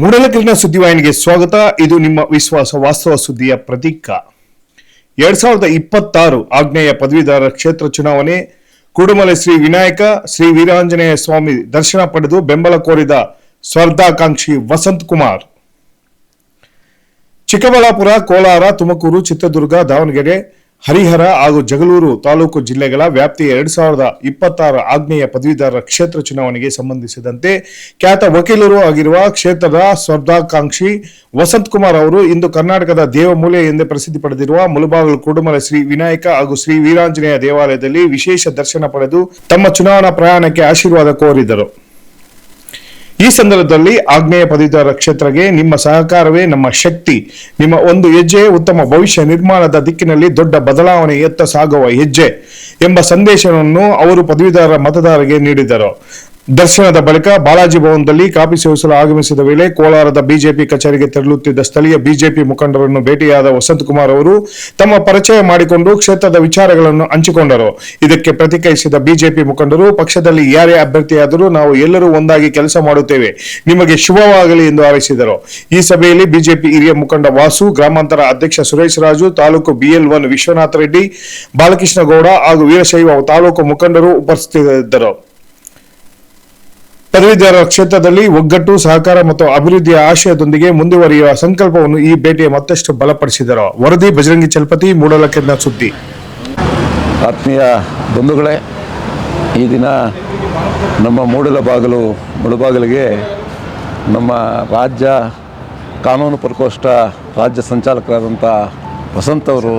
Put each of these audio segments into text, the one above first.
ಮೂಡಲಕಲ್ಲಿನ ಸುದ್ದಿವಾಹಿನಿಗೆ ಸ್ವಾಗತ. ಇದು ನಿಮ್ಮ ವಿಶ್ವಾಸ ವಾಸ್ತವ ಸುದ್ದಿಯ ಪ್ರತೀಕ. ಎರಡ್ ಸಾವಿರದ ಇಪ್ಪತ್ತಾರು ಆಗ್ನೇಯ ಪದವೀಧರ ಕ್ಷೇತ್ರ ಚುನಾವಣೆ. ಕುಡುಮಲೆ ಶ್ರೀ ವಿನಾಯಕ, ಶ್ರೀ ವೀರಾಂಜನೇಯ ಸ್ವಾಮಿ ದರ್ಶನ ಪಡೆದು ಬೆಂಬಲ ಕೋರಿದ ಸ್ಪರ್ಧಾಕಾಂಕ್ಷಿ ವಸಂತ್ ಕುಮಾರ್. ಚಿಕ್ಕಬಳ್ಳಾಪುರ, ಕೋಲಾರ, ತುಮಕೂರು, ಚಿತ್ರದುರ್ಗ, ದಾವಣಗೆರೆ ಹರಿಹರ ಹಾಗೂ ಜಗಳೂರು ತಾಲೂಕು ಜಿಲ್ಲೆಗಳ ವ್ಯಾಪ್ತಿಯ ಎರಡ್ ಸಾವಿರದ ಇಪ್ಪತ್ತಾರ ಆಗ್ನೇಯ ಪದವೀಧರ ಕ್ಷೇತ್ರ ಚುನಾವಣೆಗೆ ಸಂಬಂಧಿಸಿದಂತೆ ಖ್ಯಾತ ವಕೀಲರು ಆಗಿರುವ ಕ್ಷೇತ್ರದ ಸ್ಪರ್ಧಾಕಾಂಕ್ಷಿ ವಸಂತ್ ಕುಮಾರ್ ಅವರು ಇಂದು ಕರ್ನಾಟಕದ ದೇವಮೂಲೆ ಎಂದೇ ಪ್ರಸಿದ್ಧಿ ಪಡೆದಿರುವ ಮುಳುಬಾಗಿಲು ಕುಡುಮಲ ಶ್ರೀ ವಿನಾಯಕ ಹಾಗೂ ಶ್ರೀ ವೀರಾಂಜನೇಯ ದೇವಾಲಯದಲ್ಲಿ ವಿಶೇಷ ದರ್ಶನ ಪಡೆದು ತಮ್ಮ ಚುನಾವಣಾ ಪ್ರಯಾಣಕ್ಕೆ ಆಶೀರ್ವಾದ ಕೋರಿದರು. ಈ ಸಂದರ್ಭದಲ್ಲಿ ಆಗ್ನೇಯ ಪದವೀಧರ ಕ್ಷೇತ್ರಕ್ಕೆ ನಿಮ್ಮ ಸಹಕಾರವೇ ನಮ್ಮ ಶಕ್ತಿ. ನಿಮ್ಮ ಒಂದು ಹೆಜ್ಜೆ ಉತ್ತಮ ಭವಿಷ್ಯ ನಿರ್ಮಾಣದ ದಿಕ್ಕಿನಲ್ಲಿ ದೊಡ್ಡ ಬದಲಾವಣೆ ಎತ್ತ ಸಾಗುವ ಹೆಜ್ಜೆ ಎಂಬ ಸಂದೇಶವನ್ನು ಅವರು ಪದವೀಧರ ಮತದಾರರಿಗೆ ನೀಡಿದರು. ದರ್ಶನದ ಬಳಿಕ ಬಾಲಾಜಿ ಭವನದಲ್ಲಿ ಕಾಪಿ ಸೇವಿಸಲು ಆಗಮಿಸಿದ ವೇಳೆ ಕೋಲಾರದ ಬಿಜೆಪಿ ಕಚೇರಿಗೆ ತೆರಳುತ್ತಿದ್ದ ಸ್ಥಳೀಯ ಬಿಜೆಪಿ ಮುಖಂಡರನ್ನು ಭೇಟಿಯಾದ ವಸಂತ್ ಕುಮಾರ್ ಅವರು ತಮ್ಮ ಪರಿಚಯ ಮಾಡಿಕೊಂಡು ಕ್ಷೇತ್ರದ ವಿಚಾರಗಳನ್ನು ಹಂಚಿಕೊಂಡರು. ಇದಕ್ಕೆ ಪ್ರತಿಕ್ರಿಯಿಸಿದ ಬಿಜೆಪಿ ಮುಖಂಡರು, ಪಕ್ಷದಲ್ಲಿ ಯಾರೇ ಅಭ್ಯರ್ಥಿಯಾದರೂ ನಾವು ಎಲ್ಲರೂ ಒಂದಾಗಿ ಕೆಲಸ ಮಾಡುತ್ತೇವೆ. ನಿಮಗೆ ಶುಭವಾಗಲಿ ಎಂದು ಹಾರೈಸಿದರು. ಈ ಸಭೆಯಲ್ಲಿ ಬಿಜೆಪಿ ಹಿರಿಯ ಮುಖಂಡ ವಾಸು, ಗ್ರಾಮಾಂತರ ಅಧ್ಯಕ್ಷ ಸುರೇಶ್ ರಾಜು, ತಾಲೂಕು ಬಿಎಲ್ ಒನ್ ವಿಶ್ವನಾಥ ರೆಡ್ಡಿ ಬಾಲಕೃಷ್ಣ ಗೌಡ ಹಾಗೂ ವೀರಶೈವ ತಾಲೂಕು ಮುಖಂಡರು ಉಪಸ್ಥಿತರಿದ್ದರು. ಪದವೀಧರ ಕ್ಷೇತ್ರದಲ್ಲಿ ಒಗ್ಗಟ್ಟು, ಸಹಕಾರ ಮತ್ತು ಅಭಿವೃದ್ಧಿಯ ಆಶಯದೊಂದಿಗೆ ಮುಂದುವರಿಯುವ ಸಂಕಲ್ಪವನ್ನು ಈ ಭೇಟಿಯ ಮತ್ತಷ್ಟು ಬಲಪಡಿಸಿದರು. ವರದಿ, ಬಜರಂಗಿ ಚಲಪತಿ ಮೂಡಲಕೆನ್ನ ಸುದ್ದಿ. ಆತ್ಮೀಯ ಬಂಧುಗಳೇ, ಈ ದಿನ ನಮ್ಮ ಮೂಡಲ ಬಾಗಿಲು ಮುಳುಬಾಗಿಲಿಗೆ ನಮ್ಮ ರಾಜ್ಯ ಕಾನೂನು ಪ್ರಕೋಷ್ಠ ರಾಜ್ಯ ಸಂಚಾಲಕರಾದಂಥ ವಸಂತ್ ಅವರು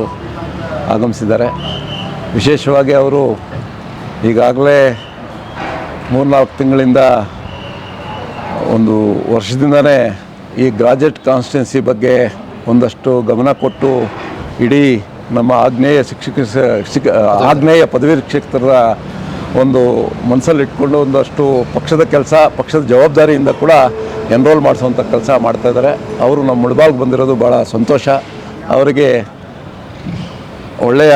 ಆಗಮಿಸಿದ್ದಾರೆ. ವಿಶೇಷವಾಗಿ ಅವರು ಈಗಾಗಲೇ ಮೂರ್ನಾಲ್ಕು ತಿಂಗಳಿಂದ ಒಂದು ವರ್ಷದಿಂದನೇ ಈ ಗ್ರಾಜುಯೇಟ್ ಕಾನ್ಸ್ಟೆನ್ಸಿ ಬಗ್ಗೆ ಒಂದಷ್ಟು ಗಮನ ಕೊಟ್ಟು ಇಡೀ ನಮ್ಮ ಆಗ್ನೇಯ ಶಿಕ್ಷಕ ಶಿಕ್ಷ ಆಗ್ನೇಯ ಪದವಿ ಕ್ಷೇತ್ರದ ಒಂದು ಮನಸ್ಸಲ್ಲಿ ಇಟ್ಕೊಂಡು ಒಂದಷ್ಟು ಪಕ್ಷದ ಕೆಲಸ, ಪಕ್ಷದ ಜವಾಬ್ದಾರಿಯಿಂದ ಕೂಡ ಎನ್ರೋಲ್ ಮಾಡಿಸುವಂಥ ಕೆಲಸ ಮಾಡ್ತಾಯಿದ್ದಾರೆ ಅವರು ನಮ್ಮ ಮುಳಬಾಲ್ಗೆ ಬಂದಿರೋದು ಭಾಳ ಸಂತೋಷ. ಅವರಿಗೆ ಒಳ್ಳೆಯ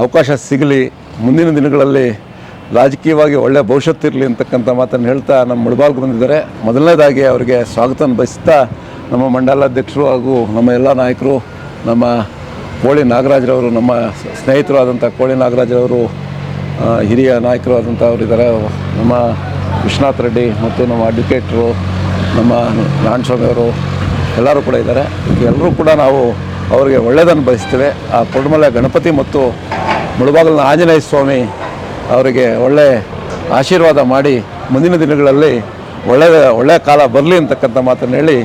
ಅವಕಾಶ ಸಿಗಲಿ. ಮುಂದಿನ ದಿನಗಳಲ್ಲಿ ರಾಜಕೀಯವಾಗಿ ಒಳ್ಳೆಯ ಭವಿಷ್ಯತ್ತಿರಲಿ ಅಂತಕ್ಕಂಥ ಮಾತನ್ನು ಹೇಳ್ತಾ ನಮ್ಮ ಮುಳಬಾಲ್ಗೆ ಬಂದಿದ್ದಾರೆ. ಮೊದಲನೇದಾಗಿ ಅವರಿಗೆ ಸ್ವಾಗತನ ಬಯಸ್ತಾ ನಮ್ಮ ಮಂಡಲಾಧ್ಯಕ್ಷರು ಹಾಗೂ ನಮ್ಮ ಎಲ್ಲ ನಾಯಕರು, ನಮ್ಮ ಕೋಳಿ ನಾಗರಾಜ್ರವರು ನಮ್ಮ ಸ್ನೇಹಿತರು ಆದಂಥ ಕೋಳಿ ನಾಗರಾಜ್ರವರು ಹಿರಿಯ ನಾಯಕರು ಆದಂಥ ಅವರಿದ್ದಾರೆ ನಮ್ಮ ವಿಶ್ವನಾಥ್ ರೆಡ್ಡಿ ಮತ್ತು ನಮ್ಮ ಅಡ್ವೊಕೇಟ್ರು, ನಮ್ಮ ನಾಣಸ್ವಾಮಿಯವರು ಎಲ್ಲರೂ ಕೂಡ ಇದ್ದಾರೆ. ಎಲ್ಲರೂ ಕೂಡ ನಾವು ಅವರಿಗೆ ಒಳ್ಳೆಯದನ್ನು ಬಯಸ್ತೇವೆ. ಆ ಕೊಡಮಲೆ ಗಣಪತಿ ಮತ್ತು ಮುಳಬಾಗಲಿನ ಆಂಜನೇಯ ಸ್ವಾಮಿ ಅವರಿಗೆ ಒಳ್ಳೆ ಆಶೀರ್ವಾದ ಮಾಡಿ ಮುಂದಿನ ದಿನಗಳಲ್ಲಿ ಒಳ್ಳೆಯ ಒಳ್ಳೆಯ ಕಾಲ ಬರಲಿ ಅಂತಕ್ಕಂಥ ಮಾತನ್ನು ಹೇಳಿ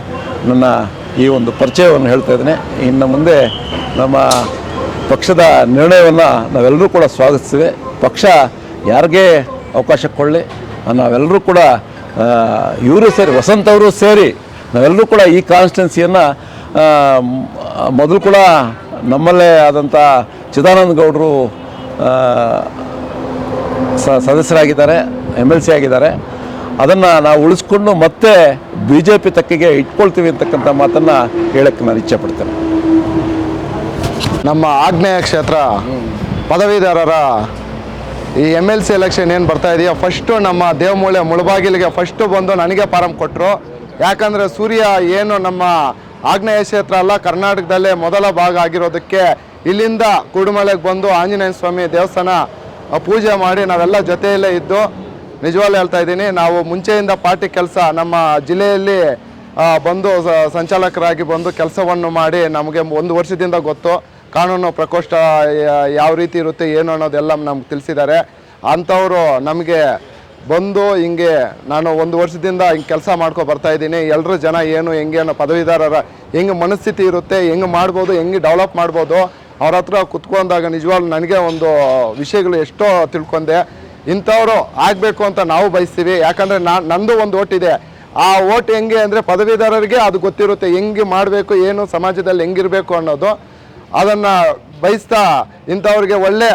ನನ್ನ ಈ ಒಂದು ಪರಿಚಯವನ್ನು ಹೇಳ್ತಾ ಇದ್ದೇನೆ. ಇನ್ನು ಮುಂದೆ ನಮ್ಮ ಪಕ್ಷದ ನಿರ್ಣಯವನ್ನು ನಾವೆಲ್ಲರೂ ಕೂಡ ಸ್ವಾಗತಿಸ್ತೇವೆ. ಪಕ್ಷ ಯಾರಿಗೆ ಅವಕಾಶ ಕೊಡಲಿ, ನಾವೆಲ್ಲರೂ ಕೂಡ ಇವರು ಸೇರಿ, ವಸಂತ ಅವರು ಸೇರಿ ನಾವೆಲ್ಲರೂ ಕೂಡ ಈ ಕಾನ್ಸ್ಟಿಟ್ಯೆನ್ಸಿಯನ್ನು ಮೊದಲು ಕೂಡ ನಮ್ಮಲ್ಲೇ ಆದಂಥ ಚಿದಾನಂದ ಗೌಡರು ಸದಸ್ಯರಾಗಿದ್ದಾರೆ ಎಂ ಎಲ್ ಸಿ ಆಗಿದ್ದಾರೆ. ಅದನ್ನು ನಾವು ಉಳಿಸ್ಕೊಂಡು ಮತ್ತೆ ಬಿ ಜೆ ಪಿ ತಕ್ಕಿಗೆ ಇಟ್ಕೊಳ್ತೀವಿ ಅಂತಕ್ಕಂಥ ಮಾತನ್ನು ಹೇಳಕ್ಕೆ ನಾನು ಇಚ್ಛೆ ಪಡ್ತೇನೆ ನಮ್ಮ ಆಗ್ನೇಯ ಕ್ಷೇತ್ರ ಪದವೀಧರರ ಈ ಎಂ ಎಲ್ ಸಿ ಎಲೆಕ್ಷನ್ ಏನು ಬರ್ತಾ ಇದೆಯಾ ಫಸ್ಟು ನಮ್ಮ ದೇವಮೂಳೆ ಮುಳಬಾಗಿಲಿಗೆ ಫಸ್ಟು ಬಂದು ನನಗೆ ಫಾರಂ ಕೊಟ್ಟರು ಯಾಕಂದರೆ ಸೂರ್ಯ ಏನು ನಮ್ಮ ಆಗ್ನೇಯ ಕ್ಷೇತ್ರ ಅಲ್ಲ, ಕರ್ನಾಟಕದಲ್ಲೇ ಮೊದಲ ಭಾಗ ಆಗಿರೋದಕ್ಕೆ ಇಲ್ಲಿಂದ ಕುಡುಮಲೆಗೆ ಬಂದು ಆಂಜನೇಯ ಸ್ವಾಮಿ ದೇವಸ್ಥಾನ ಪೂಜೆ ಮಾಡಿ ನಾವೆಲ್ಲ ಜೊತೆಯಲ್ಲೇ ಇದ್ದು ನಿಜವಾಗ್ಲೂ ಹೇಳ್ತಾ ಇದ್ದೀನಿ, ನಾವು ಮುಂಚೆಯಿಂದ ಪಾರ್ಟಿ ಕೆಲಸ ನಮ್ಮ ಜಿಲ್ಲೆಯಲ್ಲಿ ಬಂದು ಸಂಚಾಲಕರಾಗಿ ಬಂದು ಕೆಲಸವನ್ನು ಮಾಡಿ ನಮಗೆ ಒಂದು ವರ್ಷದಿಂದ ಗೊತ್ತು ಕಾನೂನು ಪ್ರಕೋಷ್ಠ ಯಾವ ರೀತಿ ಇರುತ್ತೆ, ಏನು ಅನ್ನೋದೆಲ್ಲ ನಮ್ಗೆ ತಿಳಿಸಿದ್ದಾರೆ. ಅಂಥವರು ನಮಗೆ ಬಂದು ಹಿಂಗೆ ನಾನು ಒಂದು ವರ್ಷದಿಂದ ಹಿಂಗೆ ಕೆಲಸ ಮಾಡ್ಕೊ ಬರ್ತಾ ಇದ್ದೀನಿ ಎಲ್ಲರೂ ಜನ ಏನು, ಹೆಂಗೆ ಅನ್ನೋ ಪದವೀಧರರ ಹೆಂಗೆ ಮನಸ್ಥಿತಿ ಇರುತ್ತೆ, ಹೆಂಗೆ ಮಾಡ್ಬೋದು, ಹೆಂಗೆ ಡೆವಲಪ್ ಮಾಡ್ಬೋದು ಅವ್ರ ಹತ್ರ ಕುತ್ಕೊಂಡಾಗ ನಿಜವಾಗ್ಲೂ ನನಗೆ ಒಂದು ವಿಷಯಗಳು ಎಷ್ಟೋ ತಿಳ್ಕೊಂಡೆ. ಇಂಥವರು ಆಗಬೇಕು ಅಂತ ನಾವು ಬಯಸ್ತೀವಿ. ಯಾಕಂದರೆ ನಾನು ನಂದು ಒಂದು ಓಟಿದೆ ಆ ಓಟ್ ಹೆಂಗೆ ಅಂದರೆ ಪದವೀಧರರಿಗೆ ಅದು ಗೊತ್ತಿರುತ್ತೆ. ಹೆಂಗೆ ಮಾಡಬೇಕು, ಏನು ಸಮಾಜದಲ್ಲಿ ಹೆಂಗಿರಬೇಕು ಅನ್ನೋದು. ಅದನ್ನು ಬಯಸ್ತಾ ಇಂಥವ್ರಿಗೆ ಒಳ್ಳೆ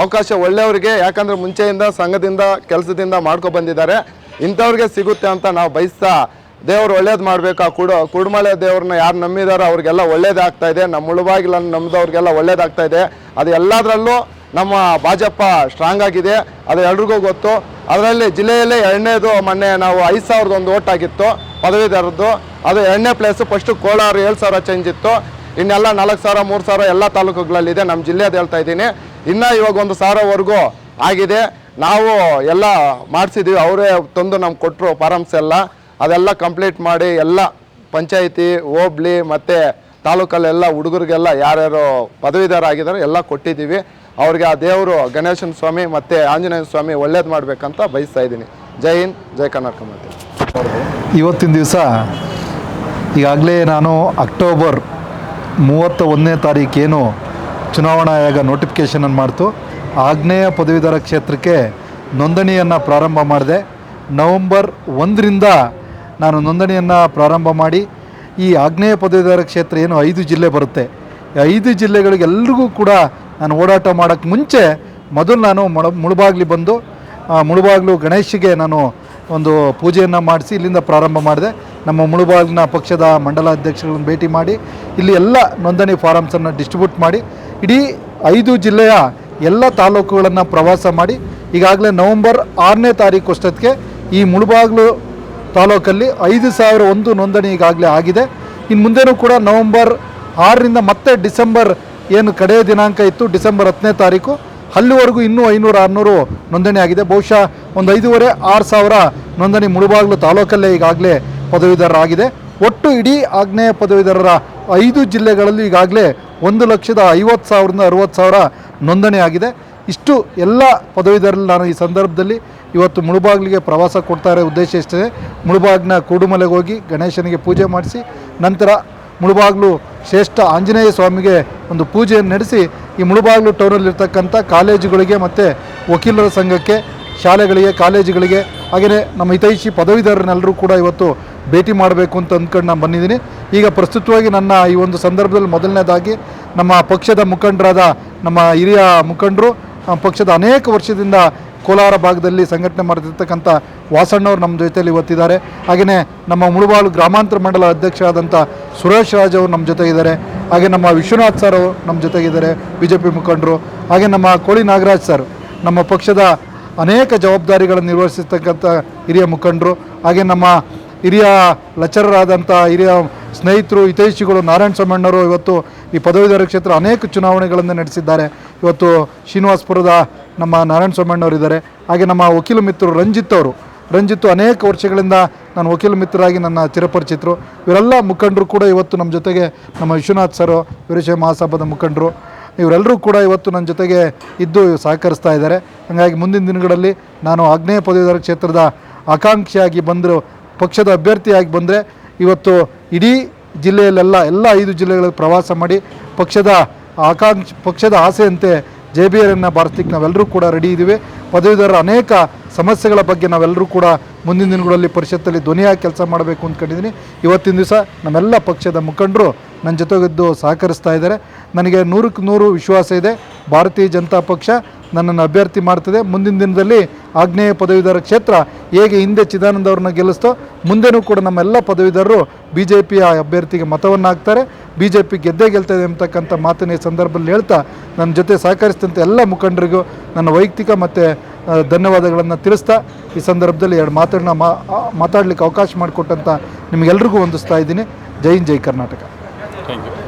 ಅವಕಾಶ, ಒಳ್ಳೆಯವ್ರಿಗೆ, ಯಾಕಂದರೆ ಮುಂಚೆಯಿಂದ, ಸಂಘದಿಂದ, ಕೆಲಸದಿಂದ ಮಾಡ್ಕೊಬಂದಿದ್ದಾರೆ ಇಂಥವ್ರಿಗೆ ಸಿಗುತ್ತೆ ಅಂತ ನಾವು ಬಯಸ್ತಾ ದೇವ್ರು ಒಳ್ಳೇದು ಮಾಡಬೇಕು? ಆ ಕುಡು ಕುಡುಮಲೆ ದೇವ್ರನ್ನ ಯಾರು ನಂಬಿದಾರೋ ಅವ್ರಿಗೆಲ್ಲ ಒಳ್ಳೇದಾಗ್ತಾ ಇದೆ. ನಮ್ಮ ಮುಳುಬಾಗಿಲ ನಂಬಿದವ್ರಿಗೆಲ್ಲ ಒಳ್ಳೇದಾಗ್ತಾ ಇದೆ. ಅದು ಎಲ್ಲದರಲ್ಲೂ ನಮ್ಮ ಭಾಜಪ ಸ್ಟ್ರಾಂಗ್ ಆಗಿದೆ. ಅದು ಎಲ್ರಿಗೂ ಗೊತ್ತು. ಅದರಲ್ಲಿ ಜಿಲ್ಲೆಯಲ್ಲೇ ಎರಡನೇದು ಮೊನ್ನೆ ನಾವು ಐದು ಸಾವಿರದ ಒಂದು ಓಟ್ ಆಗಿತ್ತು, ಪದವೀಧರದ್ದು. ಅದು ಎರಡನೇ ಪ್ಲೇಸು ಫಸ್ಟು ಕೋಲಾರ ಏಳು ಸಾವಿರ ಚೇಂಜ್ ಇತ್ತು. ಇನ್ನೆಲ್ಲ ನಾಲ್ಕು ಸಾವಿರ, ಮೂರು ಸಾವಿರ ಎಲ್ಲ ತಾಲೂಕುಗಳಲ್ಲಿದೆ. ನಮ್ಮ ಜಿಲ್ಲೆದು ಹೇಳ್ತಾ ಇದ್ದೀನಿ. ಇನ್ನು ಇವಾಗ ಒಂದು ಸಾವಿರವರೆಗೂ ಆಗಿದೆ. ನಾವು ಎಲ್ಲ ಮಾಡಿಸಿದ್ದೀವಿ ಅವರೇ ತಂದು ನಮ್ಗೆ ಕೊಟ್ಟರು ಫಾರಮ್ಸ್ ಎಲ್ಲ. ಅದೆಲ್ಲ ಕಂಪ್ಲೀಟ್ ಮಾಡಿ ಎಲ್ಲ ಪಂಚಾಯಿತಿ, ಹೋಬ್ಳಿ ಮತ್ತು ತಾಲೂಕಲ್ಲೆಲ್ಲ ಹುಡುಗರಿಗೆಲ್ಲ ಯಾರ್ಯಾರು ಪದವೀಧರ ಆಗಿದ್ದಾರೆ ಎಲ್ಲ ಕೊಟ್ಟಿದ್ದೀವಿ. ಅವ್ರಿಗೆ ಆ ದೇವರು ಗಣೇಶನ ಸ್ವಾಮಿ ಮತ್ತು ಆಂಜನೇಯ ಸ್ವಾಮಿ ಒಳ್ಳೇದು ಮಾಡಬೇಕಂತ ಬಯಸ್ತಾ ಇದ್ದೀನಿ. ಜೈ ಹಿಂದ್, ಜೈ ಕರ್ನಾಟಕ ಮಾತೆ. ಇವತ್ತಿನ ದಿವಸ ಈಗಾಗಲೇ ನಾನು ಅಕ್ಟೋಬರ್ ಮೂವತ್ತ ಒಂದನೇ ತಾರೀಕೇನು ಚುನಾವಣಾ ಆಯೋಗ ನೋಟಿಫಿಕೇಷನನ್ನು ಮಾಡ್ತು. ಆಗ್ನೇಯ ಪದವೀಧರ ಕ್ಷೇತ್ರಕ್ಕೆ ನೋಂದಣಿಯನ್ನು ಪ್ರಾರಂಭ ಮಾಡಿದೆ. ನವಂಬರ್ ಒಂದರಿಂದ ನಾನು ನೋಂದಣಿಯನ್ನು ಪ್ರಾರಂಭ ಮಾಡಿ ಈ ಆಗ್ನೇಯ ಪದವೀಧರ ಕ್ಷೇತ್ರ ಏನು ಐದು ಜಿಲ್ಲೆ ಬರುತ್ತೆ. ಐದು ಜಿಲ್ಲೆಗಳಿಗೆಲ್ಲರಿಗೂ ಕೂಡ ನಾನು ಓಡಾಟ ಮಾಡೋಕ್ಕೆ ಮುಂಚೆ ಮೊದಲು ನಾನು ಮೊಳ, ಮುಳುಬಾಗ್ಲಿ ಬಂದು ಮುಳುಬಾಗ್ಲು ಗಣೇಶಿಗೆ ನಾನು ಒಂದು ಪೂಜೆಯನ್ನು ಮಾಡಿಸಿ ಇಲ್ಲಿಂದ ಪ್ರಾರಂಭ ಮಾಡಿದೆ. ನಮ್ಮ ಮುಳುಬಾಗಿಲಿನ ಪಕ್ಷದ ಮಂಡಲ ಅಧ್ಯಕ್ಷಗಳನ್ನು ಭೇಟಿ ಮಾಡಿ, ಇಲ್ಲಿ ಎಲ್ಲ ನೋಂದಣಿ ಫಾರಮ್ಸನ್ನು ಡಿಸ್ಟ್ರಿಬ್ಯೂಟ್ ಮಾಡಿ, ಇಡೀ ಐದು ಜಿಲ್ಲೆಯ ಎಲ್ಲ ತಾಲೂಕುಗಳನ್ನು ಪ್ರವಾಸ ಮಾಡಿ, ಈಗಾಗಲೇ ನವಂಬರ್ ಆರನೇ ತಾರೀಕು ಅಷ್ಟೊತ್ತಿಗೆ ಈ ಮುಳುಬಾಗಿಲು ತಾಲೂಕಲ್ಲಿ ಐದು ಸಾವಿರ ಒಂದು ನೋಂದಣಿ ಈಗಾಗಲೇ ಆಗಿದೆ. ಇನ್ನು ಮುಂದೆನೂ ಕೂಡ ನವಂಬರ್ ಆರರಿಂದ ಮತ್ತೆ ಡಿಸೆಂಬರ್ ಏನು ಕಡೆಯ ದಿನಾಂಕ ಇತ್ತು, ಡಿಸೆಂಬರ್ ಹತ್ತನೇ ತಾರೀಕು. ಅಲ್ಲಿವರೆಗೂ ಇನ್ನೂ ಐನೂರು ಆರುನೂರು ನೋಂದಣಿ ಆಗಿದೆ. ಬಹುಶಃ ಒಂದು ಐದೂವರೆ, ಆರು ಸಾವಿರ ನೋಂದಣಿ ಮುಳುಬಾಗ್ಲು ತಾಲೂಕಲ್ಲೇ ಈಗಾಗಲೇ ಪದವೀಧರರಾಗಿದೆ. ಒಟ್ಟು ಇಡೀ ಆಗ್ನೇಯ ಪದವೀಧರರ ಐದು ಜಿಲ್ಲೆಗಳಲ್ಲಿ ಈಗಾಗಲೇ ಒಂದು ಲಕ್ಷದ ಐವತ್ತು ಸಾವಿರದಿಂದ ಅರುವತ್ತು ಸಾವಿರ ನೋಂದಣಿ ಆಗಿದೆ. ಇಷ್ಟು ಎಲ್ಲ ಪದವೀಧರಲ್ಲಿ ನಾನು ಈ ಸಂದರ್ಭದಲ್ಲಿ ಇವತ್ತು ಮುಳುಬಾಗಿಲಿಗೆ ಪ್ರವಾಸ ಕೊಡ್ತಾ ಇರೋ ಉದ್ದೇಶ ಇಷ್ಟೇ ಮುಳುಬಾಗ್ನ ಕೂಡುಮಲೆಗೆ ಹೋಗಿ ಗಣೇಶನಿಗೆ ಪೂಜೆ ಮಾಡಿಸಿ, ನಂತರ ಮುಳುಬಾಗ್ಲು ಶ್ರೇಷ್ಠ ಆಂಜನೇಯ ಸ್ವಾಮಿಗೆ ಒಂದು ಪೂಜೆಯನ್ನು ನಡೆಸಿ, ಈ ಮುಳುಬಾಗ್ಲು ಟೌನಲ್ಲಿರ್ತಕ್ಕಂಥ ಕಾಲೇಜುಗಳಿಗೆ ಮತ್ತು ವಕೀಲರ ಸಂಘಕ್ಕೆ, ಶಾಲೆಗಳಿಗೆ, ಕಾಲೇಜುಗಳಿಗೆ, ಹಾಗೆಯೇ ನಮ್ಮ ಹಿತೈಷಿ ಪದವೀಧರನ್ನೆಲ್ಲರೂ ಕೂಡ ಇವತ್ತು ಭೇಟಿ ಮಾಡಬೇಕು ಅಂತ ಅಂದ್ಕೊಂಡು ನಾನು ಬಂದಿದ್ದೀನಿ. ಈಗ ಪ್ರಸ್ತುತವಾಗಿ ನನ್ನ ಈ ಒಂದು ಸಂದರ್ಭದಲ್ಲಿ ಮೊದಲನೇದಾಗಿ ನಮ್ಮ ಪಕ್ಷದ ಮುಖಂಡರಾದ ನಮ್ಮ ಹಿರಿಯ ಮುಖಂಡರು ಪಕ್ಷದ ಅನೇಕ ವರ್ಷದಿಂದ ಕೋಲಾರ ಭಾಗದಲ್ಲಿ ಸಂಘಟನೆ ಮಾಡ್ತಿರ್ತಕ್ಕಂಥ ವಾಸಣ್ಣವ್ರು ನಮ್ಮ ಜೊತೆಯಲ್ಲಿ ಇವತ್ತಿದ್ದಾರೆ. ಹಾಗೆಯೇ ನಮ್ಮ ಮುಳುಬಾಳು ಗ್ರಾಮಾಂತರ ಮಂಡಲ ಅಧ್ಯಕ್ಷರಾದಂಥ ಸುರೇಶ್ ರಾಜ್ ಅವರು ನಮ್ಮ ಜೊತೆಗಿದ್ದಾರೆ. ಹಾಗೆ ನಮ್ಮ ವಿಶ್ವನಾಥ್ ಸರ್ ನಮ್ಮ ಜೊತೆಗಿದ್ದಾರೆ ಬಿ ಜೆ ಪಿ ಮುಖಂಡರು. ಹಾಗೆ ನಮ್ಮ ಕೋಳಿ ನಾಗರಾಜ್ ಸರ್, ನಮ್ಮ ಪಕ್ಷದ ಅನೇಕ ಜವಾಬ್ದಾರಿಗಳನ್ನು ನಿರ್ವಹಿಸಿರ್ತಕ್ಕಂಥ ಹಿರಿಯ ಮುಖಂಡರು. ಹಾಗೆ ನಮ್ಮ ಹಿರಿಯ ಲಚರರಾದಂಥ ಹಿರಿಯ ಸ್ನೇಹಿತರು ಹಿತೈಷಿಗಳು ನಾರಾಯಣ ಸೋಮಣ್ಣವರು ಇವತ್ತು ಈ ಪದವೀಧರ ಕ್ಷೇತ್ರ ಅನೇಕ ಚುನಾವಣೆಗಳನ್ನು ನಡೆಸಿದ್ದಾರೆ. ಇವತ್ತು ಶ್ರೀನಿವಾಸಪುರದ ನಮ್ಮ ನಾರಾಯಣ ಸೋಮಣ್ಣವರು ಇದ್ದಾರೆ. ಹಾಗೆ ನಮ್ಮ ವಕೀಲ ಮಿತ್ರರು ರಂಜಿತ್ ಅವರು. ರಂಜಿತ್ ಅನೇಕ ವರ್ಷಗಳಿಂದ ನಾನು ವಕೀಲ ಮಿತ್ರರಾಗಿ ನನ್ನ ಚಿರಪರಿಚಿತರು. ಇವರೆಲ್ಲ ಮುಖಂಡರು ಕೂಡ ಇವತ್ತು ನಮ್ಮ ಜೊತೆಗೆ ನಮ್ಮ ವಿಶ್ವನಾಥ್ ಸರ್, ವೀರಶೈವ ಮಹಾಸಭಾದ ಮುಖಂಡರು. ಇವರೆಲ್ಲರೂ ಕೂಡ ಇವತ್ತು ನನ್ನ ಜೊತೆಗೆ ಇದ್ದು ಸಹಕರಿಸ್ತಾ ಇದ್ದಾರೆ. ಹಾಗಾಗಿ ಮುಂದಿನ ದಿನಗಳಲ್ಲಿ ನಾನು ಆಗ್ನೇಯ ಪದವೀಧರ ಕ್ಷೇತ್ರದ ಆಕಾಂಕ್ಷಿಯಾಗಿ ಬಂದರು ಪಕ್ಷದ ಅಭ್ಯರ್ಥಿಯಾಗಿ ಬಂದರೆ ಇವತ್ತು ಇಡೀ ಜಿಲ್ಲೆಯಲ್ಲೆಲ್ಲ ಎಲ್ಲ ಐದು ಜಿಲ್ಲೆಗಳಲ್ಲಿ ಪ್ರವಾಸ ಮಾಡಿ ಪಕ್ಷದ ಆಕಾಂಕ್ಷ, ಪಕ್ಷದ ಆಸೆಯಂತೆ ಜೆ ಬಿ ಆರನ್ನು ಬಾರಿಸ್ಲಿಕ್ಕೆ ನಾವೆಲ್ಲರೂ ಕೂಡ ರೆಡಿ ಇದ್ದೀವಿ. ಪದವೀಧರರ ಅನೇಕ ಸಮಸ್ಯೆಗಳ ಬಗ್ಗೆ ನಾವೆಲ್ಲರೂ ಕೂಡ ಮುಂದಿನ ದಿನಗಳಲ್ಲಿ ಪರಿಷತ್ತಲ್ಲಿ ಧ್ವನಿಯಾಗಿ ಕೆಲಸ ಮಾಡಬೇಕು ಅಂದ್ಕೊಂಡಿದ್ದೀನಿ ಇವತ್ತಿನ ದಿವಸ ನಮ್ಮೆಲ್ಲ ಪಕ್ಷದ ಮುಖಂಡರು ನನ್ನ ಜೊತೆಗಿದ್ದು ಸಹಕರಿಸ್ತಾ ಇದ್ದಾರೆ. ನನಗೆ ನೂರಕ್ಕೆ ನೂರು ವಿಶ್ವಾಸ ಇದೆ. ಭಾರತೀಯ ಜನತಾ ಪಕ್ಷ ನನ್ನನ್ನು ಅಭ್ಯರ್ಥಿ ಮಾಡ್ತದೆ. ಮುಂದಿನ ದಿನದಲ್ಲಿ ಆಗ್ನೇಯ ಪದವೀಧರ ಕ್ಷೇತ್ರ ಹೇಗೆ ಹಿಂದೆ ಚಿದಾನಂದ ಅವ್ರನ್ನ ಗೆಲ್ಲಿಸ್ತೋ, ಮುಂದೆನೂ ಕೂಡ ನಮ್ಮೆಲ್ಲ ಪದವೀಧರರು ಬಿ ಜೆ ಪಿಯ ಅಭ್ಯರ್ಥಿಗೆ ಮತವನ್ನು ಹಾಕ್ತಾರೆ ಬಿ ಜೆ ಪಿ ಗೆದ್ದೇ ಗೆಲ್ತದೆ ಅಂತಕ್ಕಂಥ ಮಾತನ್ನ ಈ ಸಂದರ್ಭದಲ್ಲಿ ಹೇಳ್ತಾ ನನ್ನ ಜೊತೆ ಸಹಕರಿಸಿದಂಥ ಎಲ್ಲ ಮುಖಂಡರಿಗೂ ನನ್ನ ವೈಯಕ್ತಿಕ ಮತ್ತು ಧನ್ಯವಾದಗಳನ್ನು ತಿಳಿಸ್ತಾ ಈ ಸಂದರ್ಭದಲ್ಲಿ ಎರಡು ಮಾತುಗಳನ್ನ ಮಾತಾಡಲಿಕ್ಕೆ ಅವಕಾಶ ಮಾಡಿಕೊಟ್ಟಂಥ ನಿಮಗೆಲ್ರಿಗೂ ಹೊಂದಿಸ್ತಾ ಇದ್ದೀನಿ. ಜೈ ಜೈ ಕರ್ನಾಟಕ. Thank you